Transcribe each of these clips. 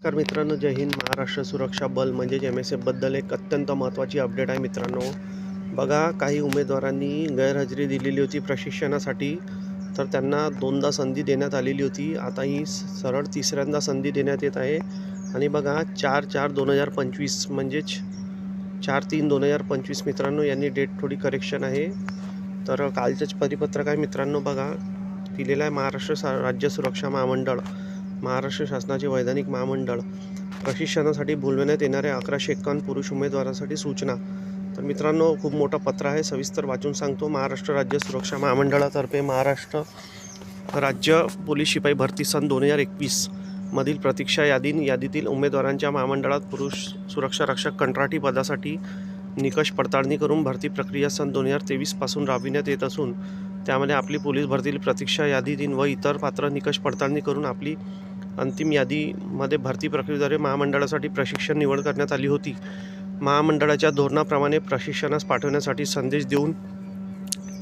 नमस्कार मित्रांनो जय हिंद. महाराष्ट्र सुरक्षा बल म्हणजेच एम एस एफबद्दल एक अत्यंत महत्त्वाची अपडेट आहे मित्रांनो. बघा काही उमेदवारांनी गैरहजेरी दिलेली होती प्रशिक्षणासाठी तर त्यांना दोनदा संधी देण्यात आलेली होती. आता ही स- सरळ तिसऱ्यांदा संधी देण्यात येत आहे. आणि बघा चार चार दोन हजार पंचवीस म्हणजेच चार तीन दोन हजार पंचवीस मित्रांनो यांनी डेट थोडी करेक्शन आहे. तर कालचंच परिपत्रक आहे मित्रांनो बघा. दिलेलं आहे महाराष्ट्र सा राज्य सुरक्षा महामंडळ. महाराष्ट्र शासनाचे वैधानिक महामंडळ प्रशिक्षणासाठी बोलवण्यात येणाऱ्या अकराशे एक्कावन्न पुरुष उमेदवारांसाठी सूचना. तर मित्रांनो खूप मोठं पत्र आहे सविस्तर वाचून सांगतो. महाराष्ट्र राज्य सुरक्षा महामंडळातर्फे महाराष्ट्र राज्य पोलीस शिपाई भरती सन दोन हजार एकवीस मधील प्रतीक्षा यादीन यादीतील उमेदवारांच्या महामंडळात पुरुष सुरक्षा रक्षक कंत्राटी पदासाठी निकष पडताळणी करून भरती प्रक्रिया सन दोन हजार तेवीसपासून राबविण्यात येत असून त्यामध्ये आपली पोलीस भरतील प्रतीक्षा यादीतील व इतर पात्र निकष पडताळणी करून आपली अंतिम यादीमध्ये भरती प्रक्रियेद्वारे महामंडळासाठी प्रशिक्षण निवड करण्यात आली होती. महामंडळाच्या धोरणाप्रमाणे प्रशिक्षणास पाठवण्यासाठी संदेश देऊन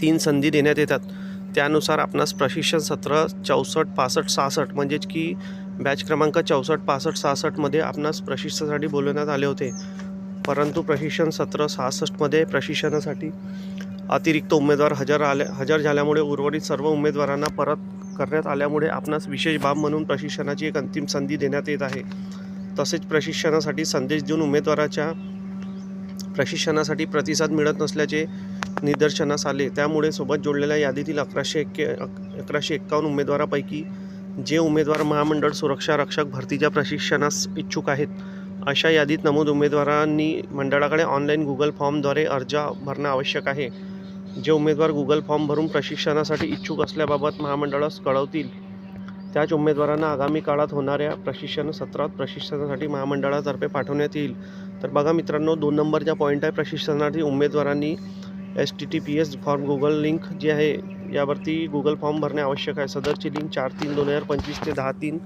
तीन संधी देण्यात येतात. त्यानुसार आपणास प्रशिक्षण सत्र चौसष्ट पासष्ट सहासष्ट म्हणजेच की बॅच क्रमांक चौसष्ट पासष्ट सहासष्टमध्ये आपणास प्रशिक्षणासाठी बोलवण्यात आले होते. परंतु प्रशिक्षण सत्र सहासष्टमध्ये प्रशिक्षणासाठी अतिरिक्त उमेदवार हजर आले हजर झाल्यामुळे उर्वरित सर्व उमेदवारांना परत करण्यात आल्यामुळे आपणास विशेष बाब म्हणून प्रशिक्षणाची एक अंतिम संधी देण्यात येत आहे. तसेच प्रशिक्षणासाठी संदेश देऊन उमेदवाराच्या प्रशिक्षणासाठी प्रतिसाद मिळत नसल्याचे निदर्शनास आले. त्यामुळे सोबत जोडलेल्या यादीतील अकराशे एक्के अकराशे एक्कावन्न उमेदवारापैकी जे उमेदवार महामंडळ सुरक्षा रक्षक भरतीच्या प्रशिक्षणास इच्छुक आहेत अशा यादीत नमूद उमेदवारांनी मंडळाकडे ऑनलाईन गुगल फॉर्मद्वारे अर्ज भरणं आवश्यक आहे. जे उमेदवार गुगल फॉर्म भरून प्रशिक्षणासाठी इच्छुक असल्याबाबत महामंडळास कळवतील. त्याच उमेदवारांना आगामी काळात होणाऱ्या प्रशिक्षण सत्रात प्रशिक्षणासाठी महामंडळातर्फे पाठवण्यात येईल. तर बघा मित्रांनो दोन नंबरचा पॉईंट आहे प्रशिक्षणासाठी उमेदवारांनी S T T P S form Google link जी आहे यावरती गुगल फॉर्म भरणे आवश्यक आहे. सदरची लिंक चार तीन दोन हजार पंचवीस ते दहा तीन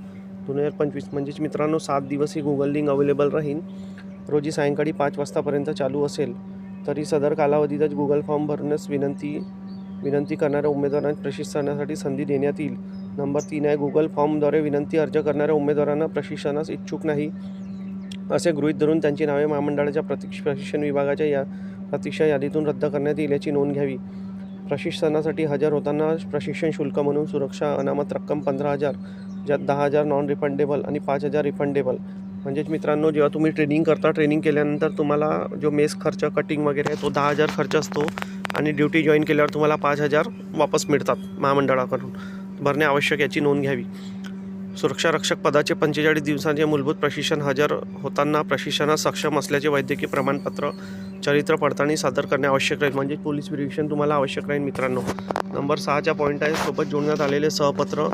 दोन हजार पंचवीस. म्हणजेच मित्रांनो सात दिवस ही गुगल लिंक अवेलेबल राहील. रोजी सायंकाळी पाच वाजतापर्यंत चालू असेल. तरी सदर कालावधीतच गुगल फॉर्म भरण्यास विनंती विनंती करणाऱ्या उमेदवारांना प्रशिक्षणासाठी संधी देण्यात येईल. नंबर तीन आहे गुगल फॉर्मद्वारे विनंती अर्ज करणाऱ्या उमेदवारांना प्रशिक्षणास इच्छुक नाही. असे गृहीत धरून त्यांची नावे महामंडळाच्या प्रतीक्ष प्रशिक्षण विभागाच्या या प्रतीक्षा यादीतून रद्द करण्यात येईल याची नोंद घ्यावी. प्रशिक्षणासाठी हजर होताना प्रशिक्षण शुल्क म्हणून सुरक्षा अनामत रक्कम पंधरा हजार ज्यात दहा हजार नॉन रिफंडेबल आणि पाच हजार रिफंडेबल म्हणजेच मित्रांनो जेव्हा तुम्ही ट्रेनिंग करता ट्रेनिंग केल्यानंतर तुम्हाला जो मेस खर्च कटिंग वगैरे आहे तो दहा हजार खर्च असतो आणि ड्युटी जॉईन केल्यावर तुम्हाला पाच हजार वापस मिळतात महामंडळाकडून. भरणे आवश्यक याची नोंद घ्यावी. सुरक्षा रक्षक पदाचे पंचेचाळीस दिवसांचे मूलभूत प्रशिक्षण हजर होताना प्रशिक्षणात सक्षम असल्याचे वैद्यकीय प्रमाणपत्र चरित्र पडताळणी सादर करणे आवश्यक राहील. म्हणजे पोलीस व्हेरिफिकेशन तुम्हाला आवश्यक राहील मित्रांनो. नंबर सहाच्या पॉईंट आहे सोबत जोडण्यात आलेले सहपत्र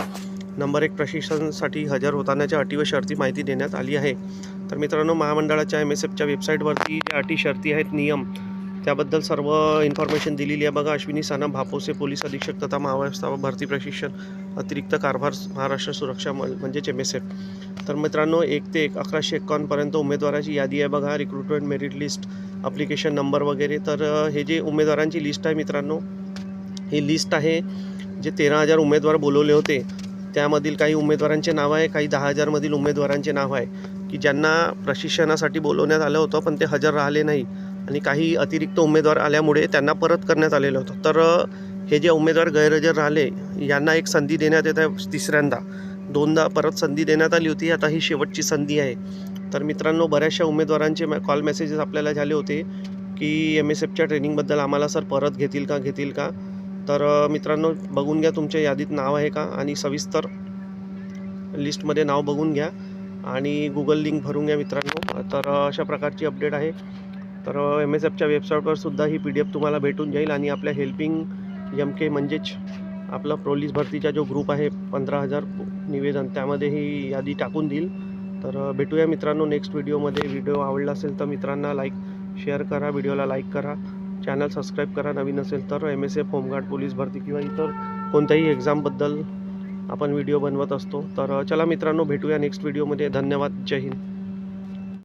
नंबर एक प्रशिक्षणासाठी हजर होतानाच्या अटी व शर्ती माहिती देण्यात आली आहे. तर मित्रांनो महामंडळाच्या एम एस एफच्या वेबसाईटवरती ज्या अटी शर्ती आहेत नियम त्याबद्दल सर्व इन्फॉर्मेशन दिलेली आहे. बघा अश्विनी साना भापोसे पोलीस अधीक्षक तथा महाव्यवस्था भरती प्रशिक्षण अतिरिक्त कारभार महाराष्ट्र सुरक्षा मल म्हणजेच एम एस एफ तर मित्रांनो एक ते एक अकराशे एक्कावन्नपर्यंत उमेदवाराची यादी आहे. बघा recruitment merit list application number वगैरे. तर हे जे उमेदवारांची लिस्ट आहे मित्रांनो ही लिस्ट आहे जे तेरा हजार उमेदवार बोलवले होते. त्यामधील काही उमेदवारांचे नाव आहे काही दहा हजारमधील उमेदवारांचे नाव आहे की ज्यांना प्रशिक्षणासाठी बोलवण्यात आलं होतं पण ते हजर राहिले नाही. आणि काही अतिरिक्त उमेदवार आल्यामुळे त्यांना परत करण्यात आलेलं होतं. तर हे जे उमेदवार गैरहजर राहिले यांना एक संधी देण्यात येत आहे तिसऱ्यांदा. दोनदा परत संधी देण्यात आली होती आता ही शेवटची संधी आहे. तर मित्रांनो बऱ्याचशा उमेदवारांचे कॉल मेसेजेस आपल्याला झाले होते की एम एस एफच्या ट्रेनिंगबद्दल आम्हाला सर परत घेतील का घेतील का? तर मित्रांनो बघून घ्या तुमच्या यादीत नाव आहे का आणि सविस्तर लिस्टमध्ये नाव बघून घ्या आणि गुगल लिंक भरून घ्या मित्रांनो. तर अशा प्रकारची अपडेट आहे. तर एम एस एफच्या वेबसाईटवर सुद्धा ही पी डी एफ तुम्हाला भेटून जाईल आणि आपल्या हेल्पिंग एम के म्हणजेच आपला पोलीस भरतीचा जो ग्रुप आहे पंधरा हजार निवेदन त्यामध्ये ही यादी टाकून देईल. तर भेटूया मित्रांनो नेक्स्ट व्हिडिओमध्ये व्हिडिओ आवडला असेल तर मित्रांना लाईक शेअर करा. व्हिडिओला लाईक करा. चॅनल सबस्क्राईब करा. नवीन असेल तर M S F home guard police भरती किंवा इतर कोणत्याही एक्झामबद्दल आपण व्हिडिओ बनवत असतो. तर चला मित्रांनो भेटूया नेक्स्ट व्हिडिओमध्ये धन्यवाद. जय हिंद.